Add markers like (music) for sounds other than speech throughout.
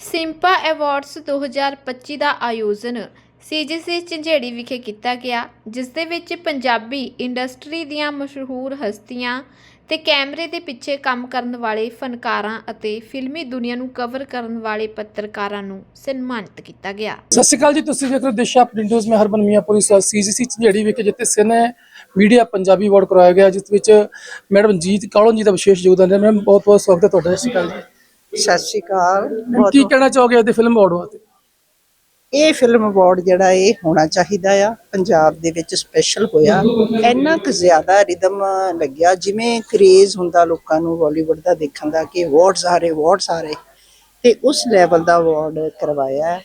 ਸਿੰਪਾ awards 2025 ਦਾ ਆਯੋਜਨ CGC Jhanjeri ਵਿਖੇ ਕੀਤਾ ਗਿਆ, ਜਿਸ ਦੇ ਵਿੱਚ ਪੰਜਾਬੀ ਇੰਡਸਟਰੀ ਦੀਆਂ ਮਸ਼ਹੂਰ ਹਸਤੀਆਂ ਤੇ ਕੈਮਰੇ ਦੇ ਪਿੱਛੇ ਕੰਮ ਕਰਨ ਵਾਲੇ ਫਨਕਾਰਾਂ ਅਤੇ ਫਿਲਮੀ ਦੁਨੀਆ ਨੂੰ ਕਵਰ ਕਰਨ ਵਾਲੇ ਪੱਤਰਕਾਰਾਂ ਨੂੰ ਸਨਮਾਨਿਤ ਕੀਤਾ ਗਿਆ। ਸਤਿ ਸ਼੍ਰੀ ਅਕਾਲ ਜੀ, ਤੁਸੀਂ ਵੇਖ ਰਹੇ ਦਿਸ਼ਾ ਪ੍ਰਿੰਟਰਸ। ਮੈਂ ਹਰਬਨ ਮੀਆਂਪੁਰੀ ਸਰ, ਸੀਜੀਸੀ ਝੰਜੇੜੀ ਵਿਖੇ ਜਿੱਥੇ ਸਿਨੇ ਮੀਡੀਆ ਪੰਜਾਬੀ ਅਵਾਰਡ ਕਰਵਾਇਆ ਗਿਆ, ਜਿਸ ਵਿੱਚ ਮੈਡਮ ਜੀਤ ਕਾਲੋਂ ਜੀ ਦਾ ਵਿਸ਼ੇਸ਼ ਯੋਗਦਾਨ ਹੈ ਮੈਡਮ ਬਹੁਤ ਬਹੁਤ ਸਵਾਗਤ ਹੈ ਤੁਹਾਡਾ। ਸਤਿ ਸ਼੍ਰੀ ਅਕਾਲ ਜੀ। ਸਤਿ ਸ਼੍ਰੀ ਅਕਾਲ। ਬਹੁਤ ਕੀ ਕਹਿਣਾ ਚਾਹੋਗੇ ਇਹਦੇ ਫਿਲਮ ਅਵਾਰਡ ਵਾਸਤੇ? ਇਹ ਫਿਲਮ ਅਵਾਰਡ ਜਿਹੜਾ ਇਹ ਹੋਣਾ ਚਾਹੀਦਾ ਆ। ਪੰਜਾਬ ਦੇ ਵਿੱਚ ਸਪੈਸ਼ਲ ਹੋਇਆ। ਇੰਨਾ ਕੁ ਜ਼ਿਆਦਾ ਰਿਦਮ ਲੱਗਿਆ ਜਿਵੇਂ ਕਰੇਜ਼ ਹੁੰਦਾ ਲੋਕਾਂ ਨੂੰ ਬਾਲੀਵੁੱਡ ਦਾ ਦੇਖਣ ਦਾ ਕਿ ਅਵਾਰਡਸ ਆ ਰਹੇ ਅਵਾਰਡਸ ਆ ਰਹੇ। ਤੇ ਉਸ ਲੈਵਲ ਦਾ ਅਵਾਰਡ ਕਰਵਾਇਆ। ਹੈ।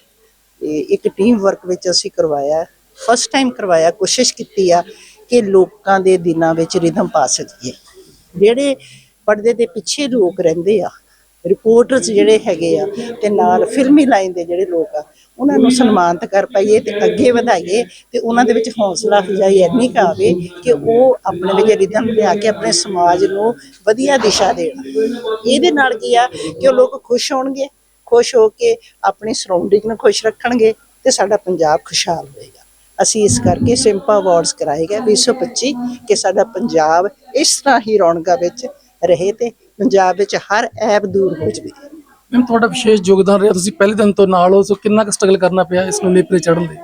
ਤੇ ਇੱਕ ਟੀਮ ਵਰਕ ਵਿੱਚ ਅਸੀਂ ਕਰਵਾਇਆ। ਫਸਟ ਟਾਈਮ ਕਰਵਾਇਆ ਕੋਸ਼ਿਸ਼ ਕੀਤੀ ਆ ਕਿ ਲੋਕਾਂ ਦੇ ਦਿਲਾਂ ਵਿੱਚ ਰਿਦਮ ਪਾ ਸਕੀਏ। ਜਿਹੜੇ ਪਰਦੇ ਦੇ ਪਿੱਛੇ ਲੋਕ ਰਹਿੰਦੇ ਆ ਰਿਪੋਰਟਰਸ ਜਿਹੜੇ ਹੈਗੇ ਆ ਤੇ ਨਾਲ ਫਿਲਮੀ ਲਾਈਨ ਦੇ ਜਿਹੜੇ ਲੋਕ ਆ, ਉਹਨਾਂ ਨੂੰ ਸਨਮਾਨਿਤ ਕਰ ਪਾਈਏ ਤੇ ਅੱਗੇ ਵਧਾਈਏ ਤੇ ਉਹਨਾਂ ਦੇ ਵਿੱਚ ਹੌਸਲਾ ਅਫਜ਼ਾਈ ਇੰਨੀ ਕੁ ਆਵੇ ਕਿ ਉਹ ਆਪਣੇ ਵਿੱਚ ਰਿਦਮ ਲਿਆ ਕੇ ਆਪਣੇ ਸਮਾਜ ਨੂੰ ਵਧੀਆ ਦਿਸ਼ਾ ਦੇਣ। ਇਹਦੇ ਨਾਲ ਕੀ ਆ ਕਿ ਉਹ ਲੋਕ ਖੁਸ਼ ਹੋਣਗੇ, ਖੁਸ਼ ਹੋ ਕੇ ਆਪਣੀ ਸਰਾਊਂਡਿੰਗ ਨੂੰ ਖੁਸ਼ ਰੱਖਣਗੇ ਤੇ ਸਾਡਾ ਪੰਜਾਬ ਖੁਸ਼ਹਾਲ ਹੋਏਗਾ। ਅਸੀਂ ਇਸ ਕਰਕੇ ਸਿੰਪਾ ਅਵਾਰਡਸ ਕਰਾਏ ਗਏ 2025 ਕਿ ਸਾਡਾ ਪੰਜਾਬ ਇਸ ਤਰ੍ਹਾਂ ਹੀ ਰੌਣਕਾਂ ਵਿੱਚ ਰਹੇ ਤੇ ਪੰਜਾਬ ਵਿੱਚ ਹਰ ਐਬ ਦੂਰ ਹੋ ਜਾਵੇ। ਮੈਮ ਤੁਹਾਡਾ ਵਿਸ਼ੇਸ਼ ਯੋਗਦਾਨ ਰਿਹਾ ਤੁਸੀਂ ਪਹਿਲੇ ਦਿਨ ਤੋਂ ਨਾਲ ਹੋ ਸੋ ਕਿੰਨਾ ਕੁ ਸਟਰਗਲ ਕਰਨਾ ਪਿਆ ਇਸ ਨੂੰ ਨੇਪਰੇ ਚੜ੍ਹਨ ਲਈ?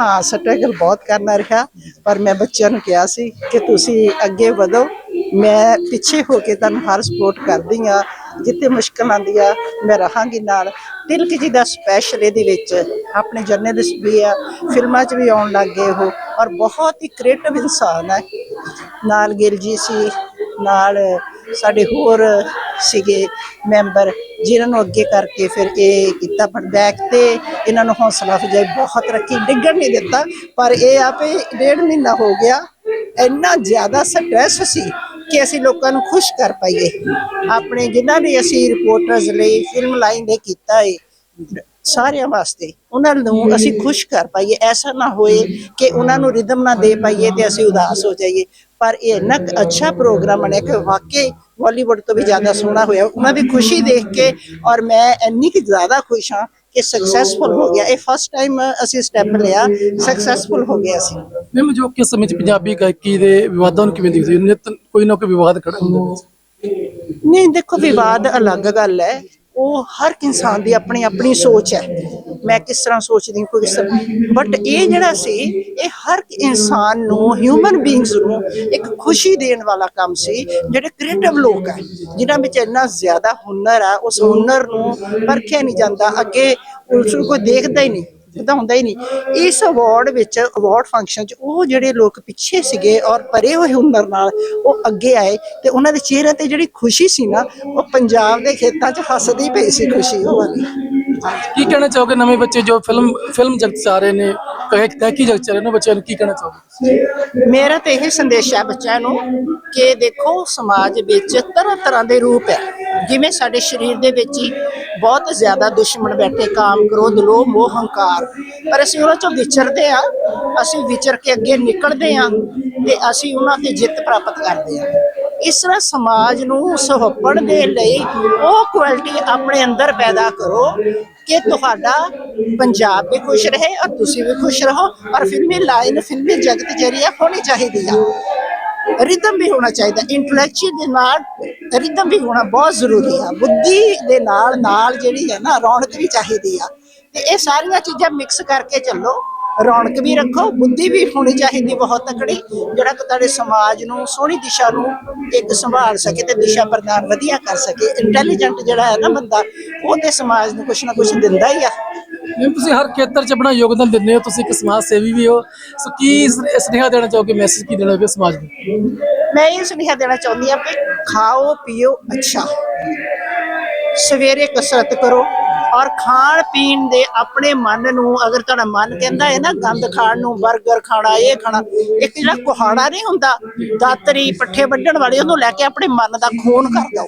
ਹਾਂ ਸਟਰਗਲ ਬਹੁਤ ਕਰਨਾ ਰਿਹਾ ਪਰ ਮੈਂ ਬੱਚਿਆਂ ਨੂੰ ਕਿਹਾ ਸੀ ਕਿ ਤੁਸੀਂ ਅੱਗੇ ਵਧੋ। ਮੈਂ ਪਿੱਛੇ ਹੋ ਕੇ ਤੁਹਾਨੂੰ ਹਰ ਸਪੋਰਟ ਕਰਦੀ ਆ ਜਿੱਥੇ ਮੁਸ਼ਕਲ ਆਉਂਦੀ ਆ ਮੈਂ ਰਹਾਂਗੀ ਨਾਲ। ਤਿਲਕ ਜੀ ਦਾ ਸਪੈਸ਼ਲ ਇਹਦੇ ਵਿੱਚ ਆਪਣੇ ਜਰਨਲਿਸਟ ਵੀ ਆ ਫਿਲਮਾਂ 'ਚ ਵੀ ਆਉਣ ਲੱਗ ਗਏ ਉਹ ਔਰ ਬਹੁਤ ਹੀ ਕ੍ਰੀਏਟਿਵ ਇਨਸਾਨ ਹੈ ਨਾਲ ਗਿਲ ਜੀ ਸੀ ਨਾਲ ਸਾਡੇ ਹੋਰ ਸੀਗੇ ਮੈਂਬਰ, ਜਿਨ੍ਹਾਂ ਨੂੰ ਅੱਗੇ ਕਰਕੇ ਫਿਰ ਇਹ ਕੀਤਾ ਪਰ ਬੈਕ ਤੇ ਇਹਨਾਂ ਨੂੰ ਹੌਸਲਾ ਫਜਾਈ ਬਹੁਤ ਰੱਖੀ ਡਿੱਗਣ ਨਹੀਂ ਦਿੱਤਾ। ਪਰ ਇਹ ਆਪੇ ਡੇਢ ਮਹੀਨਾ ਹੋ ਗਿਆ, ਇੰਨਾ ਜ਼ਿਆਦਾ ਸਟ੍ਰੈਸ ਸੀ ਕਿ ਅਸੀਂ ਲੋਕਾਂ ਨੂੰ ਖੁਸ਼ ਕਰ ਪਾਈਏ। ਆਪਣੇ ਜਿਨ੍ਹਾਂ ਨੇ ਅਸੀਂ ਰਿਪੋਰਟਰਸ ਲਈ ਫਿਲਮ ਲਾਈਨ ਦੇ ਕੀਤਾ ਹੈ ਸਾਰਿਆਂ ਵਾਸਤੇ, ਉਹਨਾਂ ਨੂੰ ਅਸੀਂ ਖੁਸ਼ ਕਰ ਪਾਈਏ। ਐਸਾ ਨਾ ਹੋਏ ਕਿ ਉਹਨਾਂ ਨੂੰ ਰਿਦਮ ਨਾ ਦੇ ਪਾਈਏ ਤੇ ਅਸੀਂ ਉਦਾਸ ਹੋ ਜਾਈਏ। ਪਰ ਇਹ ਇੰਨਾ ਕੁ ਅੱਛਾ ਪ੍ਰੋਗਰਾਮ ਬਣਿਆ ਕਿ ਵਾਕਈ ਬਾਲੀਵੁੱਡ ਤੋਂ ਵੀ ਜ਼ਿਆਦਾ ਸੋਹਣਾ ਹੋਇਆ। ਉਹਨਾਂ ਦੀ ਖੁਸ਼ੀ ਦੇਖ ਕੇ ਔਰ ਮੈਂ ਇੰਨੀ ਕਿ ਜ਼ਿਆਦਾ ਖੁਸ਼ ਹਾਂ ਕਿ ਸਕਸੈਸਫੁਲ ਹੋ ਗਿਆ। ਇਹ ਫਸਟ ਟਾਈਮ ਅਸੀਂ ਸਟੈਪ ਲਿਆ। ਸਕਸੈਸਫੁਲ ਹੋ ਗਿਆ ਸੀ ਮੈਮ ਜੋ ਕਿ ਸਮੇਂ ਪੰਜਾਬੀ ਗਾਇਕੀ ਦੇ ਵਿਵਾਦਾਂ ਨੂੰ ਕਿਵੇਂ ਦੇਖਦੇ ਹੋ? ਕੋਈ ਨਾ ਕੋਈ ਵਿਵਾਦ ਖੜਾ ਹੁੰਦਾ। ਨਹੀਂ ਦੇਖੋ ਵਿਵਾਦ ਅਲੱਗ ਗੱਲ ਹੈ। ਉਹ ਹਰ ਇੱਕ ਇਨਸਾਨ ਦੀ ਆਪਣੀ ਆਪਣੀ ਸੋਚ ਹੈ। ਮੈਂ ਕਿਸ ਤਰ੍ਹਾਂ ਸੋਚਦੀ ਕੋਈ ਕਿਸ ਤਰ੍ਹਾਂ। ਬਟ ਇਹ ਜਿਹੜਾ ਸੀ, ਇਹ ਹਰ ਇੱਕ ਇਨਸਾਨ ਨੂੰ ਹਿਊਮਨ ਬੀਇੰਗਸ ਨੂੰ ਇੱਕ ਖੁਸ਼ੀ ਦੇਣ ਵਾਲਾ ਕੰਮ ਸੀ, ਜਿਹੜੇ ਕ੍ਰੀਏਟਿਵ ਲੋਕ ਹੈ, ਜਿਨ੍ਹਾਂ ਵਿੱਚ ਇੰਨਾ ਜ਼ਿਆਦਾ ਹੁਨਰ ਹੈ, ਉਸ ਹੁਨਰ ਨੂੰ ਪਰਖਿਆ ਨਹੀਂ ਜਾਂਦਾ। ਅੱਗੇ ਉਸ ਨੂੰ ਕੋਈ ਦੇਖਦਾ ਹੀ ਨਹੀਂ। ਹੁੰਦਾ ਹੀ ਨਹੀਂ। ਇਸ ਅਵਾਰਡ ਵਿੱਚ ਅਵਾਰਡ ਫੰਕਸ਼ਨ 'ਚ ਉਹ ਜਿਹੜੇ ਲੋਕ ਪਿੱਛੇ ਸੀਗੇ ਔਰ ਪਰੇ ਹੋਏ ਹੁਨਰ ਨਾਲ ਉਹ ਅੱਗੇ ਆਏ ਤੇ ਉਹਨਾਂ ਦੇ ਚਿਹਰੇ ਤੇ ਜਿਹੜੀ ਖੁਸ਼ੀ ਸੀ ਨਾ ਉਹ ਪੰਜਾਬ ਦੇ ਖੇਤਾਂ 'ਚ ਹੱਸਦੀ ਪਈ ਸੀ ਖੁਸ਼ੀ ਉਹ ਵਾਲੀ। ਕੀ ਕਹਿਣਾ ਚਾਹੋਗੇ ਨਵੇਂ ਬੱਚੇ ਜੋ ਫਿਲਮ ਫਿਲਮ ਜਗਤ ਚ ਆ ਰਹੇ ਨੇ? ਕਹੇ ਤੈਕੀ ਜਗਤ ਚ ਆ ਰਹੇ ਨੇ ਬੱਚਿਆਂ ਨੂੰ ਕੀ ਕਹਿਣਾ ਚਾਹੋਗੇ? ਮੇਰਾ ਤੇ ਇਹ ਸੰਦੇਸ਼ ਹੈ ਬੱਚਿਆਂ ਨੂੰ ਕਿ ਦੇਖੋ ਸਮਾਜ ਵਿੱਚ ਤਰ੍ਹਾਂ ਤਰ੍ਹਾਂ ਦੇ ਰੂਪ ਹੈ। ਜਿਵੇਂ ਸਾਡੇ ਸਰੀਰ ਦੇ ਵਿੱਚ ਹੀ ਬਹੁਤ ਜ਼ਿਆਦਾ ਦੁਸ਼ਮਣ ਬੈਠੇ, ਕਾਮ ਕ੍ਰੋਧ, ਲੋਭ, ਮੋਹ, ਹੰਕਾਰ। ਪਰ ਅਸੀਂ ਉਹਨਾਂ ਚੋਂ ਵਿਚਰਦੇ ਆ ਅਸੀਂ ਵਿਚਰ ਕੇ ਅੱਗੇ ਨਿਕਲਦੇ ਆ ਤੇ ਅਸੀਂ ਉਹਨਾਂ ਤੇ ਜਿੱਤ ਪ੍ਰਾਪਤ ਕਰਦੇ ਆ ਇਸ ਤਰ੍ਹਾਂ ਸਮਾਜ ਨੂੰ ਸੁਹੱਪਣ ਦੇ ਲਈ ਉਹ ਕੁਆਲਿਟੀ ਆਪਣੇ ਅੰਦਰ ਪੈਦਾ ਕਰੋ ਕਿ ਤੁਹਾਡਾ ਪੰਜਾਬ ਵੀ ਖੁਸ਼ ਰਹੇ ਔਰ ਤੁਸੀਂ ਵੀ ਖੁਸ਼ ਰਹੋ, ਔਰ ਫਿਲਮੀ ਲਾਈਨ, ਫਿਲਮੀ ਜਗਤ ਜਿਹੜੀ ਹੈ ਹੋਣੀ ਚਾਹੀਦੀ ਆ। ਰਿਦਮ ਵੀ ਹੋਣਾ ਚਾਹੀਦਾ ਇੰਟੈਲੈਕਚੁਅਲ ਦੇ ਨਾਲ ਰਿਦਮ ਵੀ ਹੋਣਾ ਬਹੁਤ ਜ਼ਰੂਰੀ ਆ। ਬੁੱਧੀ ਦੇ ਨਾਲ ਨਾਲ ਜਿਹੜੀ ਹੈ ਨਾ, ਰੌਣਕ ਵੀ ਚਾਹੀਦੀ ਆ। ਤੇ ਇਹ ਸਾਰੀਆਂ ਚੀਜ਼ਾਂ ਮਿਕਸ ਕਰਕੇ ਚੱਲੋ, ਰੌਣਕ ਵੀ ਰੱਖੋ, ਬੁੱਧੀ ਵੀ ਹੋਣੀ ਚਾਹੀਦੀ ਬਹੁਤ ਤਕੜੀ, ਜਿਹੜਾ ਕਿ ਤੁਹਾਡੇ ਸਮਾਜ ਨੂੰ ਸੋਹਣੀ ਦਿਸ਼ਾ ਨੂੰ ਇੱਕ ਸੰਭਾਲ ਸਕੇ ਤੇ ਦਿਸ਼ਾ ਪ੍ਰਦਾਨ ਵਧੀਆ ਕਰ ਸਕੇ। ਇੰਟੈਲੀਜੈਂਟ ਜਿਹੜਾ ਹੈ ਨਾ ਬੰਦਾ, ਉਹ ਤੇ ਸਮਾਜ ਨੂੰ ਕੁਛ ਨਾ ਕੁਛ ਦਿੰਦਾ ਹੀ ਆ। ਮੈਮ ਤੁਸੀਂ ਹਰ ਖੇਤਰ ਚ ਆਪਣਾ ਯੋਗਦਾਨ ਦਿੰਦੇ ਹੋ, ਤੁਸੀਂ ਇੱਕ ਸਮਾਜ ਸੇਵੀ ਵੀ ਹੋ। ਸੋ ਕੀ ਸੁਨੇਹਾ ਦੇਣਾ ਚਾਹੋਗੇ ਮੈਸੇਜ ਕੀ ਦੇਣਾ ਚਾਹੋਗੇ ਸਮਾਜ ਨੂੰ? ਮੈਂ ਇਹ ਸੁਨੇਹਾ ਦੇਣਾ ਚਾਹੁੰਦੀ ਹਾਂ ਕਿ ਖਾਓ, ਪੀਓ, ਅੱਛਾ। ਸਵੇਰੇ ਕਸਰਤ ਕਰੋ। ਔਰ ਖਾਣ ਪੀਣ ਦੇ ਆਪਣੇ ਮਨ ਨੂੰ, ਅਗਰ ਤੁਹਾਡਾ ਮਨ ਕਹਿੰਦਾ ਹੈ ਨਾ ਗੰਦ ਖਾਣ ਨੂੰ 버ਗਰ ਖਾਣਾ, ਇਹ ਖਾਣਾ, ਇੱਕ ਜਿਹੜਾ ਕੁਹਾੜਾ ਨਹੀਂ ਹੁੰਦਾ, ਦਾਤਰੀ ਪੱਠੇ ਵੱਢਣ ਵਾਲੇ, ਉਹਨੂੰ ਲੈ ਕੇ ਆਪਣੇ ਮਨ ਦਾ ਖੂਨ ਕਰ ਦਿਓ,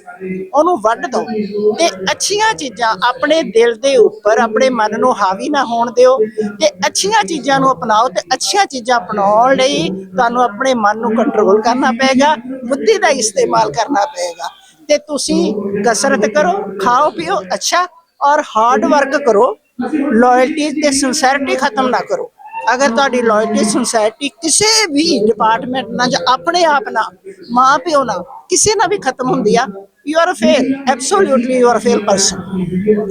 ਉਹਨੂੰ ਵੱਢ ਦਿਓ ਤੇ ਅੱਛੀਆਂ ਚੀਜ਼ਾਂ ਆਪਣੇ ਦਿਲ ਦੇ ਉੱਪਰ, ਆਪਣੇ ਮਨ ਨੂੰ ਹਾਵੀ ਨਾ ਹੋਣ ਦਿਓ ਤੇ ਅੱਛੀਆਂ ਚੀਜ਼ਾਂ ਨੂੰ ਅਪਣਾਓ ਤੇ ਅੱਛੀਆਂ ਚੀਜ਼ਾਂ ਅਪਣਾਉਣ ਲਈ ਤੁਹਾਨੂੰ ਆਪਣੇ ਮਨ ਨੂੰ ਕੰਟਰੋਲ ਕਰਨਾ ਪਏਗਾ, ਬੁੱਧੀ ਦਾ ਇਸਤੇਮਾਲ ਕਰਨਾ ਪਏਗਾ ਤੇ ਤੁਸੀਂ ਕਸਰਤ ਕਰੋ, ਖਾਓ, ਪੀਓ, ਅੱਛਾ ਔਰ ਹਾਰਡ ਵਰਕ ਕਰੋ। ਲਾਇਲਟੀ ਤੇ ਸਿੰਸੈਰਿਟੀ ਖਤਮ ਨਾ ਕਰੋ। ਅਗਰ ਤੁਹਾਡੀ ਲਾਇਲਟੀ ਸਿੰਸੈਰਿਟੀ ਕਿਸੇ ਵੀ ਡਿਪਾਰਟਮੈਂਟ ਨਾਲ ਜਾਂ ਆਪਣੇ ਆਪ ਨਾਲ, ਮਾਂ ਪਿਓ ਨਾਲ ਕਿਸੇ ਨਾਲ ਵੀ ਖਤਮ ਹੁੰਦੀ ਆ you are a fail absolutely you are a fail person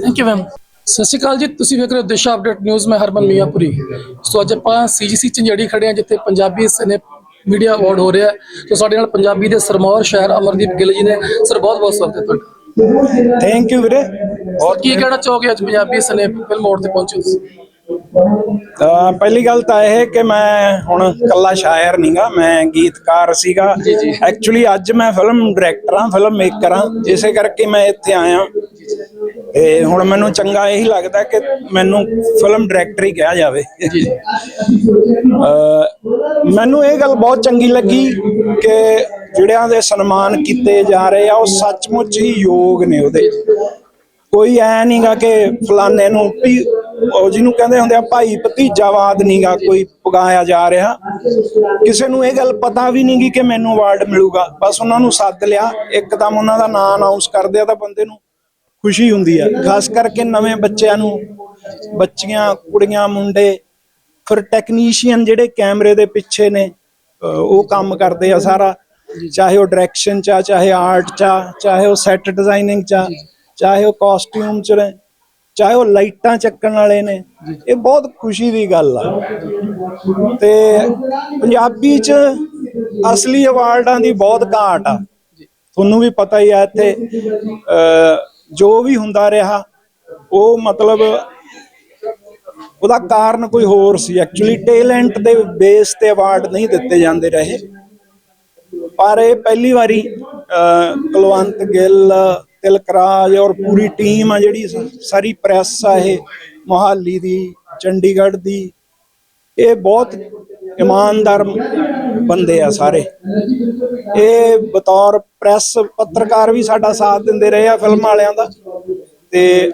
thank you ma'am Sat Sri Akal ਜੀ, ਤੁਸੀਂ ਵੇਖ ਰਹੇ ਹੋ ਦਿਸ਼ਾ ਅਪਡੇਟ ਨਿਊਜ਼ ਮੈਂ ਹਰਮਨ ਮੀਆਂਪੁਰੀ। ਸੋ ਅੱਜ ਆਪਾਂ ਸੀਜੀਸੀ ਝੰਜੇੜੀ ਖੜੇ ਹਾਂ, ਜਿੱਥੇ ਪੰਜਾਬੀ ਸਿਨੇ ਮੀਡੀਆ ਅਵਾਰਡ ਹੋ ਰਿਹਾ ਸੋ ਸਾਡੇ ਨਾਲ ਪੰਜਾਬੀ ਦੇ ਸਰਮੌਰ ਸ਼ਹਿਰ ਅਮਰਦੀਪ ਗਿੱਲ ਜੀ ਨੇ। ਸਰ ਬਹੁਤ ਬਹੁਤ ਸਵਾਗਤ ਹੈ ਤੁਹਾਡਾ। ਥੈਂਕ ਯੂ ਵੀਰੇ। ਹੋਰ ਕੀ ਕਹਿਣਾ ਚਾਹੋਗੇ ਅੱਜ ਪੰਜਾਬੀ ਸਿਨੇ ਫਿਲਮ ਮੋੜ ਤੇ ਪਹੁੰਚੇ ਤੁਸੀਂ? ਪਹਿਲੀ ਗੱਲ ਤਾਂ ਇਹ ਕਿ ਮੈਂ ਹੁਣ ਕੱਲਾ ਸ਼ਾਇਰ ਨਹੀਂਗਾ ਮੈਂ ਗੀਤਕਾਰ ਸੀਗਾ। ਐਕਚੁਅਲੀ ਅੱਜ ਮੈਂ ਫਿਲਮ ਡਾਇਰੈਕਟਰ ਹਾਂ ਫਿਲਮ ਮੇਕਰ ਹਾਂ ਇਸੇ ਕਰਕੇ ਮੈਂ ਇੱਥੇ ਆਇਆ। ਤੇ ਹੁਣ ਮੈਨੂੰ ਚੰਗਾ ਇਹੀ ਲੱਗਦਾ ਕਿ ਮੈਨੂੰ ਫਿਲਮ ਡਾਇਰੈਕਟਰ ਹੀ ਕਿਹਾ ਜਾਵੇ। ਮੈਨੂੰ ਇਹ ਗੱਲ ਬਹੁਤ ਚੰਗੀ ਲੱਗੀ ਕਿ ਜਿਹੜਿਆਂ ਦੇ ਸਨਮਾਨ ਕੀਤੇ ਜਾ ਰਹੇ ਆ ਉਹ ਸੱਚਮੁੱਚ ਹੀ ਯੋਗ ਨੇ ਉਹਦੇ। ਕੋਈ ਐ ਨਹੀਂਗਾ ਕਿ ਫਲਾਣੇ ਨੂੰ ਵੀ ਉਹ ਜਿਹਨੂੰ ਕਹਿੰਦੇ ਹੁੰਦੇ ਆ, ਭਾਈ, ਭਤੀਜਾਵਾਦ ਨਹੀਂਗਾ ਕੋਈ ਪਗਾਇਆ ਜਾ ਰਿਹਾ। ਕਿਸੇ ਨੂੰ ਇਹ ਗੱਲ ਪਤਾ ਵੀ ਨਹੀਂਗੀ ਕਿ ਮੈਨੂੰ ਅਵਾਰਡ ਮਿਲੂਗਾ। ਬਸ ਉਹਨਾਂ ਨੂੰ ਸੱਦ ਲਿਆ। ਇੱਕਦਮ ਉਹਨਾਂ ਦਾ ਨਾਂ ਅਨਾਉਂਸ ਕਰਦੇ ਆ ਤਾਂ ਬੰਦੇ ਨੂੰ ਖੁਸ਼ੀ ਹੁੰਦੀ ਆ। ਖਾਸ ਕਰਕੇ ਨਵੇਂ ਬੱਚਿਆਂ ਨੂੰ। ਬੱਚੀਆਂ, ਕੁੜੀਆਂ, ਮੁੰਡੇ। ਫਿਰ ਟੈਕਨੀਸ਼ੀਅਨ ਜਿਹੜੇ ਕੈਮਰੇ ਦੇ ਪਿੱਛੇ ਨੇ ਉਹ ਕੰਮ ਕਰਦੇ ਆ ਸਾਰਾ। ਚਾਹੇ ਉਹ ਡਾਇਰੈਕਸ਼ਨ ਚ ਆ, ਚਾਹੇ ਆਰਟ ਚ ਆ, ਚਾਹੇ ਉਹ ਸੈੱਟ ਡਿਜ਼ਾਈਨਿੰਗ ਚ ਆ, ਚਾਹੇ ਉਹ ਕਾਸਟਿਊਮ ਚ ਨੇ। ਚਾਹੇ ਉਹ ਲਾਈਟਾਂ ਚੱਕਣ ਵਾਲੇ ਨੇ ਇਹ ਬਹੁਤ ਖੁਸ਼ੀ ਦੀ ਗੱਲ ਆ। ਤੇ ਪੰਜਾਬੀ ਚ ਅਸਲੀ ਅਵਾਰਡਾਂ ਦੀ ਬਹੁਤ ਘਾਟ ਆ। ਤੁਹਾਨੂੰ ਵੀ ਪਤਾ ਹੀ ਆ ਇੱਥੇ ਜੋ ਵੀ ਹੁੰਦਾ ਰਿਹਾ ਉਹ ਮਤਲਬ ਉਹਦਾ ਕਾਰਨ ਕੋਈ ਹੋਰ ਸੀ। ਐਕਚੁਅਲੀ ਟੈਲੈਂਟ ਦੇ ਬੇਸ ਤੇ ਅਵਾਰਡ ਨਹੀਂ ਦਿੱਤੇ ਜਾਂਦੇ ਰਹੇ। ਪਰ ਇਹ ਪਹਿਲੀ ਵਾਰੀ ਕੁਲਵੰਤ ਗਿੱਲ ਤਿਲਕਰਾਜ ਔਰ ਪੂਰੀ ਟੀਮ ਆ ਜਿਹੜੀ ਸਾਰੀ ਪ੍ਰੈਸ ਆ ਇਹ, ਮੁਹਾਲੀ ਦੀ, ਚੰਡੀਗੜ੍ਹ ਦੀ। ਇਹ ਬਹੁਤ ਇਮਾਨਦਾਰ ਬੰਦੇ ਆ ਸਾਰੇ। ਇਹ ਬਤੌਰ ਪ੍ਰੈਸ ਪੱਤਰਕਾਰ ਵੀ ਸਾਡਾ ਸਾਥ ਦਿੰਦੇ ਰਹੇ ਆ ਫਿਲਮ ਵਾਲਿਆਂ ਦਾ। ਤੇ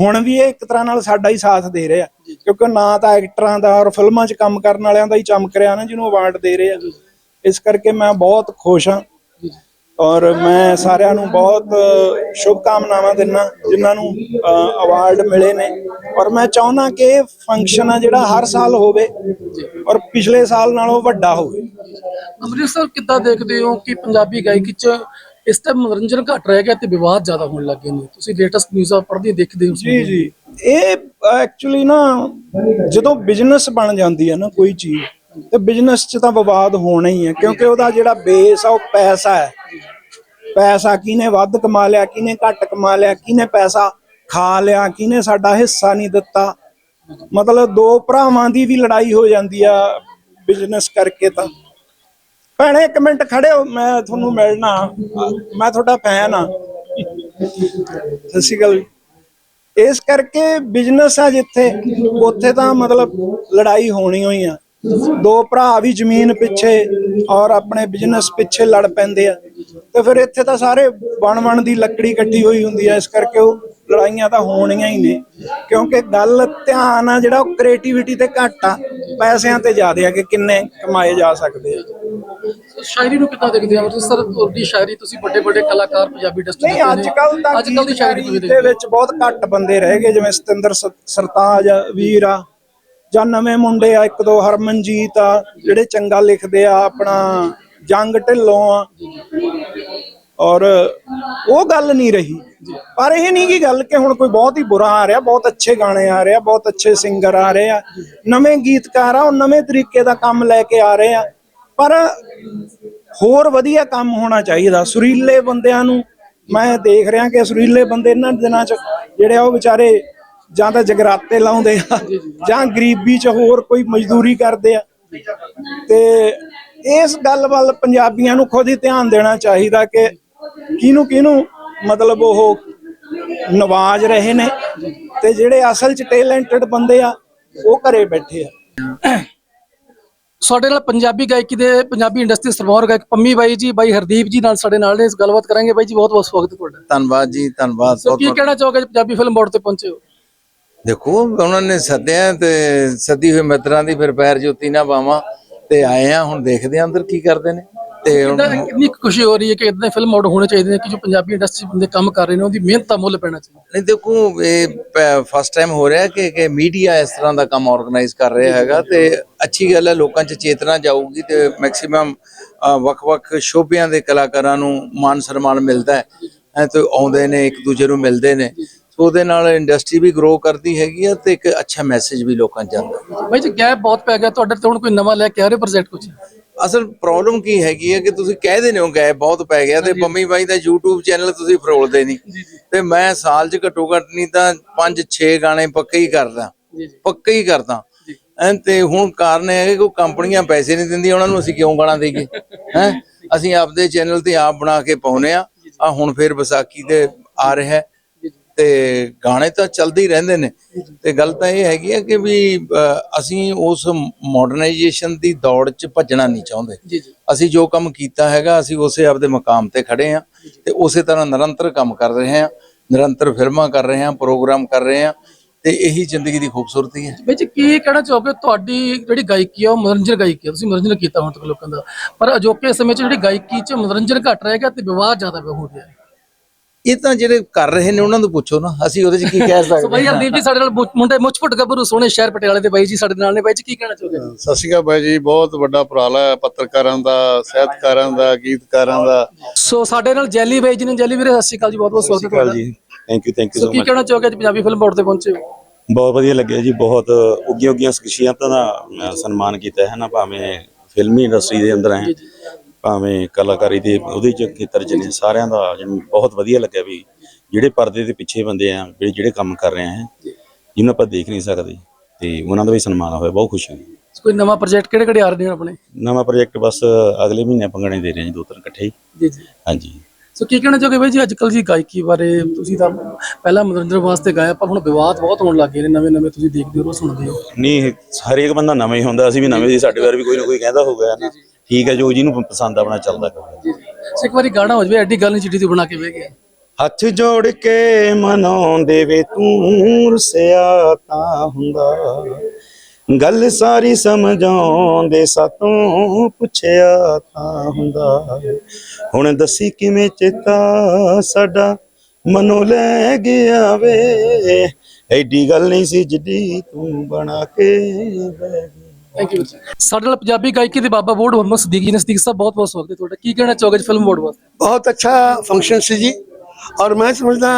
ਹੁਣ ਵੀ ਇਹ ਇੱਕ ਤਰ੍ਹਾਂ ਨਾਲ ਸਾਡਾ ਹੀ ਸਾਥ ਦੇ ਰਹੇ ਆ। ਕਿਉਂਕਿ ਨਾ ਤਾਂ ਐਕਟਰਾਂ ਦਾ ਔਰ ਫਿਲਮਾਂ 'ਚ ਕੰਮ ਕਰਨ ਵਾਲਿਆਂ ਦਾ ਹੀ ਚਮਕ ਰਿਹਾ ਨਾ ਜਿਹਨੂੰ ਅਵਾਰਡ ਦੇ ਰਹੇ ਆ। ਇਸ ਕਰਕੇ ਮੈਂ ਬਹੁਤ ਖੁਸ਼ ਹਾਂ। ਔਰ ਮੈਂ ਸਾਰਿਆਂ ਨੂੰ ਬਹੁਤ ਸ਼ੁਭ ਕਾਮਨਾਵਾਂ ਦਿੰਦਾ ਜਿਨ੍ਹਾਂ ਨੂੰ ਅਵਾਰਡ ਮਿਲੇ ਨੇ। ਔਰ ਮੈਂ ਚਾਹੁੰਦਾ ਕਿ ਇਹ ਫੰਕਸ਼ਨ ਆ ਜਿਹੜਾ ਹਰ ਸਾਲ ਹੋਵੇ ਔਰ ਪਿਛਲੇ ਸਾਲ ਨਾਲੋਂ ਵੱਡਾ ਹੋਵੇ। ਅੰਮ੍ਰਿਤਸਰ ਕਿੱਦਾਂ ਦੇਖਦੇ ਹੋ ਕਿ ਪੰਜਾਬੀ ਗਾਇਕੀ ਚ ਇਸ ਟਾਈਮ ਮਨੋਰੰਜਨ ਘਟ ਰਿਹਾ ਗਿਆ ਤੇ ਵਿਵਾਦ ਜ਼ਿਆਦਾ ਹੋਣ ਲੱਗੇ ਨੇ? ਤੁਸੀਂ ਲੇਟੈਸਟ ਨਿਊਜ਼ਾਂ ਪੜ੍ਹਦੇ ਦੇਖਦੇ ਹੋ ਜੀ ਜੀ। ਇਹ ਐਕਚੁਅਲੀ ਨਾ ਜਦੋਂ ਬਿਜ਼ਨਸ ਬਣ ਜਾਂਦੀ ਹੈ ਨਾ ਕੋਈ ਚੀਜ਼ ਤੇ ਬਿਜ਼ਨਸ 'ਚ ਤਾਂ ਵਿਵਾਦ ਹੋਣਾ ਹੀ ਹੈ, ਕਿਉਂਕਿ ਉਹਦਾ ਜਿਹੜਾ ਬੇਸ ਆ, ਉਹ ਪੈਸਾ ਹੈ। ਪੈਸਾ ਕਿਹਨੇ ਵੱਧ ਕਮਾ ਲਿਆ, ਕਿਹਨੇ ਘੱਟ ਕਮਾ ਲਿਆ, ਕਿਹਨੇ ਪੈਸਾ ਖਾ ਲਿਆ, ਕਿਹਨੇ ਸਾਡਾ ਹਿੱਸਾ ਨਹੀਂ ਦਿੱਤਾ। ਮਤਲਬ ਦੋ ਭਰਾਵਾਂ ਦੀ ਵੀ ਲੜਾਈ ਹੋ ਜਾਂਦੀ ਆ ਬਿਜ਼ਨਸ ਕਰਕੇ ਤਾਂ। ਭੈਣੇ, ਇੱਕ ਮਿੰਟ ਖੜੇ ਹੋ, ਮੈਂ ਤੁਹਾਨੂੰ ਮਿਲਣਾ। ਮੈਂ ਤੁਹਾਡਾ ਫੈਨ ਆ। ਸਤਿ ਸ਼੍ਰੀ ਅਕਾਲ ਜੀ। ਇਸ ਕਰਕੇ ਬਿਜ਼ਨਸ ਆ ਜਿੱਥੇ, ਉੱਥੇ ਤਾਂ ਮਤਲਬ ਲੜਾਈ ਹੋਣੀ ਹੋਈ ਆ। ਦੋ ਭਰਾ ਵੀ ਜ਼ਮੀਨ ਪਿੱਛੇ ਔਰ ਆਪਣੇ ਬਿਜ਼ਨਸ ਪਿੱਛੇ ਲੜ ਪੈਂਦੇ ਆ। ਤੇ ਫਿਰ ਇੱਥੇ ਤਾਂ ਸਾਰੇ ਬਣ ਬਣ ਦੀ ਲੱਕੜੀ ਇਕੱਠੀ ਹੋਈ ਹੁੰਦੀ ਆ ਇਸ ਕਰਕੇ ਉਹ ਲੜਾਈਆਂ ਤਾਂ ਹੋਣੀਆਂ ਹੀ ਨੇ। ਕਿਉਂਕਿ ਗੱਲ ਧਿਆਨ ਆ ਜਿਹੜਾ ਉਹ ਕ੍ਰੀਏਟੀਵਿਟੀ ਤੇ ਘੱਟ ਆ ਪੈਸਿਆਂ ਤੇ ਜ਼ਿਆਦਾ ਆ ਕਿ ਕਿੰਨੇ ਕਮਾਏ ਜਾ ਸਕਦੇ ਆ। ਸ਼ਾਇਰੀ ਨੂੰ ਕਿੱਦਾਂ ਦੇਖਦੇ ਹੋ? ਅੰਮ੍ਰਿਤਸਰ ਤੁਹਾਡੀ ਸ਼ਾਇਰੀ ਤੁਸੀਂ ਵੱਡੇ ਵੱਡੇ ਕਲਾਕਾਰ ਪੰਜਾਬੀ ਇੰਡਸਟਰੀ ਨਹੀਂ ਅੱਜ ਕੱਲ ਤਾਂ ਅੱਜ ਕੱਲ ਦੀ ਸ਼ਾਇਰੀ ਦੇ? ਵਿੱਚ ਬਹੁਤ ਘੱਟ ਬੰਦੇ ਰਹਿ ਗਏ ਜਿਵੇਂ ਸਤਿੰਦਰ ਸਰਤਾਜ ਆ, ਵੀਰ ਆ। ਜਾਂ ਨਵੇਂ ਮੁੰਡੇ ਆ, ਇੱਕ ਦੋ ਹਰਮਨਜੀਤ ਆ, ਜਿਹੜੇ ਚੰਗਾ ਲਿਖਦੇ ਆ, ਆਪਣਾ ਜੰਗ ਢਿੱਲੋਂ ਆ। ਔਰ ਉਹ ਗੱਲ ਨਹੀਂ ਰਹੀ। ਪਰ ਇਹ ਨਹੀਂ ਕੀ ਗੱਲ ਕਿ ਹੁਣ ਕੋਈ ਬਹੁਤ ਹੀ ਬੁਰਾ ਆ ਰਿਹਾ, ਬਹੁਤ ਅੱਛੇ ਗਾਣੇ ਆ ਰਹੇ ਆ, ਬਹੁਤ ਅੱਛੇ ਸਿੰਗਰ ਆ ਰਹੇ ਆ। ਨਵੇਂ ਗੀਤਕਾਰ ਆ, ਉਹ ਨਵੇਂ ਤਰੀਕੇ ਦਾ ਕੰਮ ਲੈ ਕੇ ਆ ਰਹੇ ਆ। ਪਰ ਹੋਰ ਵਧੀਆ ਕੰਮ ਹੋਣਾ ਚਾਹੀਦਾ। ਸੁਰੀਲੇ ਬੰਦਿਆਂ ਨੂੰ ਮੈਂ ਦੇਖ ਰਿਹਾ ਕਿ ਸੁਰੀਲੇ ਬੰਦੇ ਇਹਨਾਂ ਦਿਨਾਂ 'ਚ ਜਿਹੜੇ ਆ ਉਹ ਵਿਚਾਰੇ ਜਾਂ ਤਾਂ ਜਗਰਾਤੇ ਲਾਉਂਦੇ ਆ ਜਾਂ ਗਰੀਬੀ 'ਚ ਹੋਰ ਕੋਈ ਮਜ਼ਦੂਰੀ ਕਰਦੇ ਆ। ਤੇ ਇਸ ਗੱਲ ਵੱਲ ਪੰਜਾਬੀਆਂ ਨੂੰ ਖੁਦ ਹੀ ਧਿਆਨ ਦੇਣਾ ਚਾਹੀਦਾ ਕਿ ਕਿਹਨੂੰ ਕਿਹਨੂੰ ਮਤਲਬ ਉਹ ਨਵਾਜ ਰਹੇ ਨੇ ਤੇ ਜਿਹੜੇ ਅਸਲ 'ਚ ਟੈਲੈਂਟਡ ਬੰਦੇ ਆ ਉਹ ਘਰੇ ਬੈਠੇ ਆ। ਸਾਡੇ ਨਾਲ ਪੰਜਾਬੀ ਗਾਇਕੀ ਦੇ ਪੰਜਾਬੀ ਇੰਡਸਟਰੀ ਸਰਮੌਰ ਗਾਇਕ ਪੰਮੀ ਬਾਈ ਜੀ ਬਾਈ ਹਰਦੀਪ ਜੀ ਨਾਲ ਸਾਡੇ ਨਾਲ ਨੇ ਇਸ ਗੱਲਬਾਤ ਕਰਾਂਗੇ। ਬਾਈ ਜੀ ਬਹੁਤ ਬਹੁਤ ਸਵਾਗਤ ਤੁਹਾਡਾ। ਧੰਨਵਾਦ ਜੀ ਧੰਨਵਾਦ ਬਹੁਤ ਕੀ ਕਹਿਣਾ ਚਾਹੋਗੇ ਪੰਜਾਬੀ ਫਿਲਮ ਬੋਰਡ ਤੇ ਪਹੁੰਚੇ ਹੋ? ਦੇਖੋ ਉਹਨਾਂ ਨੇ ਸੱਦਿਆ ਤੇ ਸੱਦੀ ਹੋਈ ਮਿੱਤਰਾਂ ਦੀ ਫਿਰ ਪੈਰ ਜੁੱਤੀ ਨਾ ਪਾਵਾਂ ਤੇ ਆਏ ਆ ਹੁਣ ਦੇਖਦੇ ਆ ਅੰਦਰ ਕੀ ਕਰਦੇ ਨੇ। ਤੇ ਕਿੰਨਾ ਖੁਸ਼ੀ ਹੋ ਰਹੀ ਹੈ ਕਿ ਇਦਾਂ ਫਿਲਮ ਆਊਟ ਹੋਣੇ ਚਾਹੀਦੇ ਨੇ ਕਿ ਜੋ ਪੰਜਾਬੀ ਇੰਡਸਟਰੀ ਬੰਦੇ ਕੰਮ ਕਰ ਰਹੇ ਨੇ ਉਹਦੀ ਮਿਹਨਤ ਦਾ ਮੁੱਲ ਪੈਣਾ ਚਾਹੀਦਾ। ਨਹੀਂ ਦੇਖੋ ਇਹ ਫਸਟ ਟਾਈਮ ਹੋ ਰਿਹਾ ਕਿ ਕਿ ਮੀਡੀਆ ਇਸ ਤਰ੍ਹਾਂ ਦਾ ਕੰਮ ਆਰਗੇਨਾਈਜ਼ ਕਰ ਰਿਹਾ ਹੈਗਾ ਤੇ ਅੱਛੀ ਗੱਲ ਹੈ ਲੋਕਾਂ 'ਚ ਚੇਤਨਾ ਜਾਊਗੀ ਤੇ ਮੈਕਸਿਮਮ ਵੱਖ-ਵੱਖ ਸ਼ੋਬਿਆਂ ਦੇ ਕਲਾਕਾਰਾਂ ਨੂੰ ਮਾਨ ਸਨਮਾਨ ਮਿਲਦਾ ਹੈ ਤੇ ਆਉਂਦੇ ਨੇ ਇੱਕ ਦੂਜੇ ਨੂੰ ਮਿਲਦੇ ਨੇ। ਸੋ ਉਹਦੇ ਨਾਲ ਇੰਡਸਟਰੀ ਵੀ ਗਰੋ ਕਰਦੀ ਹੈਗੀ ਆ ਤੇ ਇੱਕ ਅੱਛਾ ਮੈਸੇਜ ਵੀ ਲੋਕਾਂ ਜਾਂਦਾ। ਬਾਈ ਜੀ ਗੈਪ ਬਹੁਤ ਪੈ ਗਿਆ ਤੁਹਾਡੇ ਤੇ ਹੁਣ ਕੋਈ ਨਵਾਂ ਲੈ ਕੇ ਆ ਰਹੇ ਪ੍ਰੋਜੈਕਟ ਕੁਝ ਅਸਲ ਪ੍ਰੋਬਲਮ ਕੀ ਹੈਗੀ ਹੈ ਕਿ ਤੁਸੀਂ ਕਹਿ ਦਿੰਦੇ ਹੋ ਗੈਪ ਬਹੁਤ ਪੈ ਗਿਆ ਤੇ ਪੰਮੀ ਬਾਈ ਦਾ YouTube ਚੈਨਲ ਤੁਸੀਂ ਫਰੋਲਦੇ ਨਹੀਂ। ਤੇ ਮੈਂ ਸਾਲ 'ਚ ਘੱਟੋ ਘੱਟ ਨਹੀਂ ਤਾਂ 5-6 ਗਾਣੇ ਪੱਕੇ ਹੀ ਕਰਦਾ। ਪੱਕੇ ਹੀ ਕਰਦਾ। ਐਂ ਤੇ ਹੁਣ ਕਾਰਨ ਇਹ ਹੈ ਕਿ ਕੋਈ ਕੰਪਨੀਆਂ ਪੈਸੇ ਨਹੀਂ ਦਿੰਦੀਆਂ ਉਹਨਾਂ ਨੂੰ ਅਸੀਂ ਕਿਉਂ ਗਾਣਾ ਦੇਈਏ? (laughs) ਹੈ ਅਸੀਂ ਆਪਦੇ ਚੈਨਲ ਤੇ ਆਪ ਬਣਾ ਕੇ ਪਾਉਨੇ ਆ ਆ ਹੁਣ ਫੇਰ ਵਿਸਾਖੀ ਤੇ ਆ ਰਿਹਾ ਹੈ। ਤੇ ਗਾਣੇ ਤਾਂ ਚੱਲਦੇ ਹੀ ਰਹਿੰਦੇ ਨੇ। ਤੇ ਗੱਲ ਤਾਂ ਇਹ ਹੈਗੀ ਹੈ ਕਿ ਵੀ ਅਸੀਂ ਉਸ ਮਾਡਰਨਾਈਜੇਸ਼ਨ ਦੀ ਦੌੜ 'ਚ ਭੱਜਣਾ ਨਹੀਂ ਚਾਹੁੰਦੇ। ਅਸੀਂ ਜੋ ਕੰਮ ਕੀਤਾ ਹੈਗਾ ਅਸੀਂ ਉਸੇ ਆਪਦੇ ਮਕਾਮ ਤੇ ਖੜੇ ਆ ਤੇ ਉਸੇ ਤਰ੍ਹਾਂ ਨਿਰੰਤਰ ਕੰਮ ਕਰ ਰਹੇ ਆ ਨਿਰੰਤਰ ਫਿਲਮਾਂ ਕਰ ਰਹੇ ਆ ਪ੍ਰੋਗਰਾਮ ਕਰ ਰਹੇ ਆ ਤੇ ਇਹੀ ਜ਼ਿੰਦਗੀ ਦੀ ਖੂਬਸੂਰਤੀ ਹੈ। ਜੀ ਕੀ ਕਹਿਣਾ ਚਾਹੋਗੇ? ਤੁਹਾਡੀ ਜਿਹੜੀ ਗਾਇਕੀ ਆ ਉਹ ਮਨੋਰੰਜਨ ਗਾਇਕੀ ਆ। ਤੁਸੀਂ ਮਨੋਰੰਜਨ ਕੀਤਾ ਹੁਣ ਤੱਕ ਲੋਕਾਂ ਦਾ। ਪਰ ਅਜੋਕੇ ਸਮੇਂ 'ਚ ਜਿਹੜੀ ਗਾਇਕੀ 'ਚ ਮਨੋਰੰਜਨ ਘਟ ਰਿਹਾ ਗਿਆ ਤੇ ਵਿਵਾਦ ਜ਼ਿਆਦਾ ਹੋ ਗਿਆ। ਹੈ ਇਹ ਤਾਂ ਜਿਹੜੇ ਕਰ ਰਹੇ ਨੇ ਉਹਨਾਂ ਨੂੰ ਪੁੱਛੋ ਨਾ ਅਸੀਂ ਉਹਦੇ 'ਚ ਕੀ ਕਹਿ (laughs) ਸੋ ਬਾਈ ਸਕਦੇ ਹਾਂ? ਹਰਦੀਪ ਜੀ ਸਾਡੇ ਨਾਲ ਮੁ- ਮੁੰਡੇ ਮੁੱਛਪੁੱਟ ਗੱਭਰੂ ਸੋਹਣੇ ਸ਼ਹਿਰ ਪਟਿਆਲੇ ਦੇ ਬਾਈ ਜੀ ਸਾਡੇ ਨਾਲ ਨੇ। ਬਾਈ ਜੀ ਕੀ ਕਹਿਣਾ ਚਾਹੋਗੇ? ਸਤਿ ਸ਼੍ਰੀ ਅਕਾਲ ਬਾਈ ਜੀ ਬਹੁਤ ਵੱਡਾ ਉਪਰਾਲਾ ਹੈ ਪੱਤਰਕਾਰਾਂ ਦਾ ਸਾਹਿਤਕਾਰਾਂ ਦਾ ਗੀਤਕਾਰਾਂ ਦਾ। ਸੋ ਸਾਡੇ ਨਾਲ ਜੈਲੀ ਬਾਈ ਜੀ ਨੇ ਜੈਲੀ ਵੀਰੇ ਸਤਿ ਸ਼੍ਰੀ ਅਕਾਲ ਜੀ ਬਹੁਤ ਬਹੁਤ ਸਵਾਗਤ ਹੈ ਜੀ thank you thank you so so Ki much ਕਹਿਣਾ ਚਾਹੋਗੇ ਅੱਜ ਪੰਜਾਬੀ ਫਿਲਮ ਬੋਰਡ ਤੇ ਪਹੁੰਚੇ ਹੋ ਬਹੁਤ ਵਧੀਆ ਲੱਗਿਆ ਜੀ ਬਹੁਤ ਉੱਗੀਆਂ ਉੱਗੀਆਂ ਸ਼ਖਸੀਅਤਾਂ ਦਾ ਅ, ਸਨਮਾਨ ਕੀਤਾ ਹੈ ਨਾ ਭਾਵੇਂ ਫਿਲਮੀ ਇੰਡਸਟਰੀ ਦੇ ਅੰਦਰ ਹੈ ਭਾਵੇਂ ਕਲਾਕਾਰੀ ਦੇ ਉਹਦੇ ਚ ਖੇਤਰ ਚ ਨੇ ਸਾਰਿਆਂ ਦਾ ਜਿਹਨੂੰ ਬਹੁਤ ਵਧੀਆ ਲੱਗਿਆ ਵੀ ਜਿਹੜੇ ਪਰਦੇ ਦੇ ਪਿੱਛੇ ਬੰਦੇ ਆ ਜਿਹੜੇ ਜਿਹੜੇ ਕੰਮ ਕਰ ਰਹੇ ਆ ਜਿਹਨੂੰ ਆਪਾਂ ਦੇਖ ਨਹੀਂ ਸਕਦੇ ਤੇ ਉਹਨਾਂ ਦਾ ਵੀ ਸਨਮਾਨ ਹੋਇਆ ਬਹੁਤ ਖੁਸ਼ੀ ਹੋਈ ਕੋਈ ਨਵਾਂ ਪ੍ਰੋਜੈਕਟ ਕਿਹੜੇ ਕਿਹੜੇ ਆ ਰਹੇ ਨੇ ਆਪਣੇ? ਨਵਾਂ ਪ੍ਰੋਜੈਕਟ ਬਸ ਅਗਲੇ ਮਹੀਨੇ ਪੰਗਣੇ ਦੇ ਰਹੇ ਹਾਂ ਜੀ ਦੋ ਤਿੰਨ ਇਕੱਠੇ। ਜੀ ਜੀ। ਹਾਂਜੀ। ਸੋ ਕੀ ਕਹਿਣਾ ਚਾਹੋਗੇ ਬਾਈ ਜੀ ਅੱਜ ਕੱਲ ਜੀ ਗਾਇਕੀ ਬਾਰੇ ਤੁਸੀਂ ਤਾਂ ਪਹਿਲਾਂ ਮਨੋਰੰਜਨ ਵਾਸਤੇ ਗਾਇਆ ਪਰ ਹੁਣ ਵਿਵਾਦ ਬਹੁਤ ਹੋਣ ਲੱਗ ਨੇ ਨਵੇਂ ਨਵੇਂ ਤੁਸੀਂ ਦੇਖਦੇ ਹੋ ਸੁਣਦੇ ਹੋ। ਨਹੀਂ ਹਰੇਕ ਬੰਦਾ ਨਵਾਂ ਹੀ ਹੁੰਦਾ ਅਸੀਂ ਵੀ ਨਵੇਂ ਸੀ ਸਾਡੇ ਵਾਰ ਵੀ ਕੋਈ ਨਾ ਕੋਈ ਕਹਿੰਦਾ ਹੋਊਗਾ ਨਾ। ਠੀਕ ਹੈ ਜੋ ਜਿਹਨੂੰ ਪਸੰਦ ਆਪਣਾ ਚੱਲਦਾ ਕਰਦਾ ਸੋ ਇੱਕ ਵਾਰੀ ਗਾਣਾ ਹੋ ਜਾਵੇ ਐਡੀ ਗੱਲ ਨਹੀਂ ਚਿੱਠੀ ਤੇ ਬਣਾ ਕੇ ਬਹਿ ਗਏ। ਹੱਥ ਜੋੜ ਕੇ ਮਨਾਉਂਦੇ ਵੇ ਤੂੰ ਰਸਿਆ ਤਾਂ ਹੁੰਦਾ। ਗੱਲ ਸਾਰੀ ਸਮਝਾਉਂਦੇ ਸਾਤੋਂ ਪੁੱਛਿਆ ਤਾਂ ਹੁੰਦਾ। ਹੁਣ ਦੱਸੀ ਕਿਵੇਂ ਚੇਤਾ ਸਾਡਾ ਮਨੋਂ ਲੈ ਗਿਆ ਵੇ। ਐਡੀ ਗੱਲ ਨਹੀਂ ਸੀ ਜਿੱਡੀ ਤੂੰ ਬਣਾ ਕੇ ਬਹਿ ਥੈਂਕ ਯੂ ਸਾਡੇ ਨਾਲ ਪੰਜਾਬੀ ਗਾਇਕੀ ਦੇ ਬਾਬਾ ਬੋਰਡ ਮੁਹੰਮਦ ਸਦੀਕ ਜੀ ਨੇ ਸਦੀਕ ਸਾਹਿਬ ਬਹੁਤ ਬਹੁਤ ਸਵਾਗਤ ਹੈ ਤੁਹਾਡਾ। ਕੀ ਕਹਿਣਾ ਚਾਹੋਗੇ ਜੀ ਫਿਲਮ ਬੋਰਡ ਵਾਸਤੇ ਬਹੁਤ ਅੱਛਾ ਫੰਕਸ਼ਨ ਸੀ ਜੀ। ਔਰ ਮੈਂ ਸਮਝਦਾ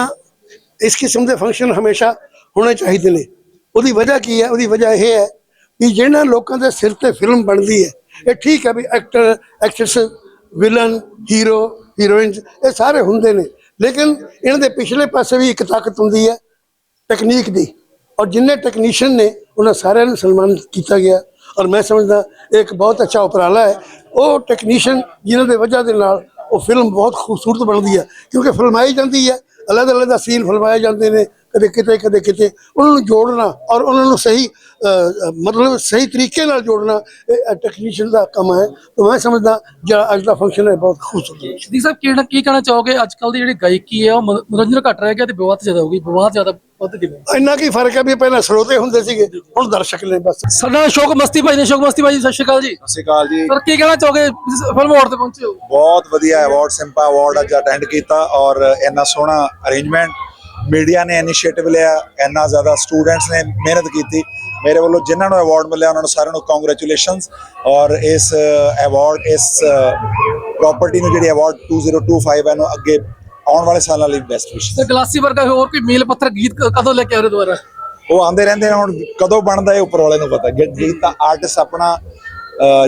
ਇਸ ਕਿਸਮ ਦੇ ਫੰਕਸ਼ਨ ਹਮੇਸ਼ਾ ਹੋਣੇ ਚਾਹੀਦੇ ਨੇ। ਉਹਦੀ ਵਜ੍ਹਾ ਕੀ ਹੈ? ਉਹਦੀ ਵਜ੍ਹਾ ਇਹ ਹੈ ਕਿ ਜਿਹਨਾਂ ਲੋਕਾਂ ਦੇ ਸਿਰ ਤੇ ਫਿਲਮ ਬਣਦੀ ਹੈ ਇਹ ਠੀਕ ਹੈ ਵੀ actor actors villain hero heroines ਇਹ ਸਾਰੇ ਹੁੰਦੇ ਨੇ। ਲੇਕਿਨ ਇਹਨਾਂ ਦੇ ਪਿਛਲੇ ਪਾਸੇ ਵੀ ਇੱਕ ਤਾਕਤ ਹੁੰਦੀ ਹੈ ਟੈਕਨੀਕ ਦੀ। ਔਰ ਜਿੰਨੇ ਟੈਕਨੀਸ਼ੀਅਨ ਨੇ ਉਹਨਾਂ ਸਾਰਿਆਂ ਨੂੰ ਸਨਮਾਨਿਤ ਕੀਤਾ ਗਿਆ। ਔਰ ਮੈਂ ਸਮਝਦਾ ਇਹ ਇੱਕ ਬਹੁਤ ਅੱਛਾ ਉਪਰਾਲਾ ਹੈ। ਉਹ ਟੈਕਨੀਸ਼ੀਅਨ ਜਿਨ੍ਹਾਂ ਦੇ ਵਜ੍ਹਾ ਦੇ ਨਾਲ ਉਹ ਫਿਲਮ ਬਹੁਤ ਖੂਬਸੂਰਤ ਬਣਦੀ ਹੈ। ਕਿਉਂਕਿ ਫਿਲਮਾਈ ਜਾਂਦੀ ਹੈ ਅਲੱਗ ਅਲੱਗ ਦਾ ਸੀਨ ਫਿਲਮਾਏ ਜਾਂਦੇ ਨੇ। ਕਦੇ ਕਿਤੇ ਕਦੇ ਕਿਤੇ। ਉਹਨਾਂ ਨੂੰ ਜੋੜਨਾ ਔਰ ਉਹਨਾਂ ਨੂੰ ਸਹੀ ਮਤਲਬ ਸਹੀ ਤਰੀਕੇ ਨਾਲ ਜੋੜਨਾ ਇਹ ਟੈਕਨੀਸ਼ੀਅਨ ਦਾ ਕੰਮ ਹੈ। ਤਾਂ ਮੈਂ ਸਮਝਦਾ ਜਿਹੜਾ ਅੱਜ ਦਾ ਫੰਕਸ਼ਨ ਹੈ ਬਹੁਤ ਖੂਬਸੂਰਤ ਹੈ। ਸਦੀਕ ਸਾਹਿਬ ਕੀ ਕੀ ਕਹਿਣਾ ਚਾਹੋਗੇ? ਅੱਜ ਕੱਲ ਦੀ ਜਿਹੜੀ ਗਾਇਕੀ ਹੈ ਉਹ ਮਨ- ਮਨੋਰੰਜਨ ਘਟ ਰਿਹਾ ਗਿਆ ਤੇ ਵਿਵਾਦ ਜ਼ਿਆਦਾ ਹੋ ਗਈ। ਵਿਵਾਦ ਜ਼ਿਆਦਾ ਵੱਧ ਨੇ। ਇੰਨਾ ਕੀ ਫ਼ਰਕ ਹੈ ਵੀ ਪਹਿਲਾਂ ਸਰੋਤੇ ਹੁੰਦੇ ਸੀਗੇ ਹੁਣ ਦਰਸ਼ਕ ਨੇ ਬਸ। ਸਾਡੇ ਸ਼ੋਕ ਮਸਤੀ ਭਾਈ ਨੇ ਸ਼ੋਕ ਮਸਤੀ ਭਾਈ ਜੀ ਸਤਿ ਸ਼੍ਰੀ ਅਕਾਲ ਜੀ। ਸਤਿ ਸ਼੍ਰੀ ਅਕਾਲ ਜੀ। ਸਰ ਕੀ ਕਹਿਣਾ ਚਾਹੋਗੇ? ਫਿਲਮ ਬੋਰਡ ਤੇ ਪਹੁੰਚੇ ਹੋ। ਬਹੁਤ ਵਧੀਆ ਅਵਾਰਡ ਸਿੰਪਾ ਅਵਾਰਡ ਅੱਜ ਅਟੈਂਡ ਕੀਤਾ ਔਰ ਇੰਨਾ ਸੋਹਣਾ ਅਰੇਂਜਮੈਂਟ ਮੀਡੀਆ ਨੇ ਇਨੀਸ਼ੀਏਟਿਵ ਲਿਆ ਇੰਨਾ ਜ਼ਿਆਦਾ ਸਟੂਡੈਂਟਸ ਨੇ ਮਿਹਨਤ ਕੀਤੀ। ਮੇਰੇ ਵੱਲੋਂ ਜਿਨ੍ਹਾਂ ਨੂੰ ਅਵਾਰਡ ਮਿਲਿਆ ਉਹਨਾਂ ਨੂੰ ਸਾਰਿਆਂ ਨੂੰ ਕੰਗ੍ਰੈਚੁਲੇਸ਼ਨਸ ਔਰ ਇਸ ਅਵਾਰਡ ਇਸ ਪ੍ਰਾਪਰਟੀ ਨੂੰ ਜਿਹੜੀ ਅਵਾਰਡ 2025 ਹੈ ਨੂੰ ਅੱਗੇ ਆਉਣ ਵਾਲੇ ਸਾਲਾਂ ਲਈ ਬੈਸਟ ਵਿਸ਼ ਸਰ ਗਲਾਸੀ ਵਰਗਾ ਹੋਰ ਕੋਈ ਮੇਲ ਪੱਥਰ ਗੀਤ ਕਦੋਂ ਲੈ ਕੇ ਆ ਰਹੇ ਦੁਬਾਰਾ ਉਹ ਆਂਦੇ ਰਹਿੰਦੇ ਹੁਣ ਕਦੋਂ ਬਣਦਾ ਇਹ ਉੱਪਰ ਵਾਲੇ ਨੂੰ ਪਤਾ। ਗੀਤ ਤਾਂ ਆਰਟਿਸਟ ਆਪਣਾ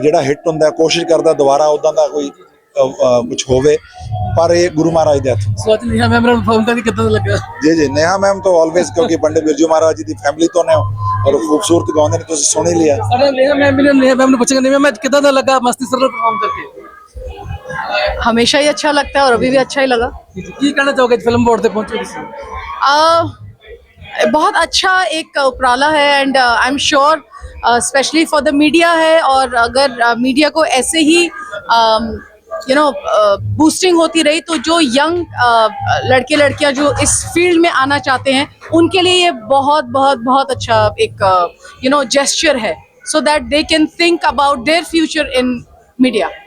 ਜਿਹੜਾ ਹਿੱਟ ਹੁੰਦਾ ਕੋਸ਼ਿਸ਼ ਕਰਦਾ ਦੁਬਾਰਾ ਉਦਾਂ ਦਾ ਕੋਈ ਕੁਝ ਹੋਵੇ ਪਰ ਇਹ ਗੁਰੂ ਮਹਾਰਾਜ ਦੇ ਹੱਥ ਸੋ ਅੱਜ ਨਹੀਂ ਮੈਂ ਮੇਰਾ ਫੋਨ ਕਰਨੀ ਕਿੱਦਾਂ ਦਾ ਲੱਗਾ ਜੀ ਜੀ ਨੇਹਾ ਮੈਮ ਤਾਂ ਆਲਵੇਜ਼ ਕਿਉਂਕਿ ਪੰਡਿਤ ਬਿਰਜੂ ਮਹਾਰਾਜ ਜੀ ਦੀ ਫੈਮਿਲੀ ਤੋਂ ਨੇ ਉਹ ਔਰ ਉਹ ਖੂਬਸੂਰਤ ਗਾਉਂਦੇ ਨੇ ਤੁਸੀਂ ਸੁਣ ਹੀ ਲਿਆ ਸਾਡੇ ਨੇਹਾ ਮੈਮ ਨੇ ਨੇਹਾ ਮੈਮ ਨੂੰ ਪੁੱਛਾਂਗੇ ਨੇਹਾ ਮੈਂ ਕਿੱਦਾਂ ਦਾ ਲੱਗਾ ਮਸਤੀ ਸਰ ਨਾਲ ਪਰਫਾਰਮ ਕਰਕੇ हमेशा ही अच्छा लगता है और अभी भी अच्छा ही लगा ਕੀ ਕਹਿਣਾ ਚਾਹੋਗੇ ਫਿਲਮ ਬੋਰਡ ਤੇ ਪਹੁੰਚੇ ਤੁਸੀਂ आ, बहुत अच्छा एक उपराला है and I am sure specially for the media है और अगर मीडिया को ऐसे ही यू नो बूस्टिंग होती रही तो जो यंग लड़के लड़कियाँ जो इस फ़ील्ड में आना चाहते हैं, उनके लिए ये बहुत बहुत बहुत अच्छा एक यू नो जेस्चर है so that they can think about their future in media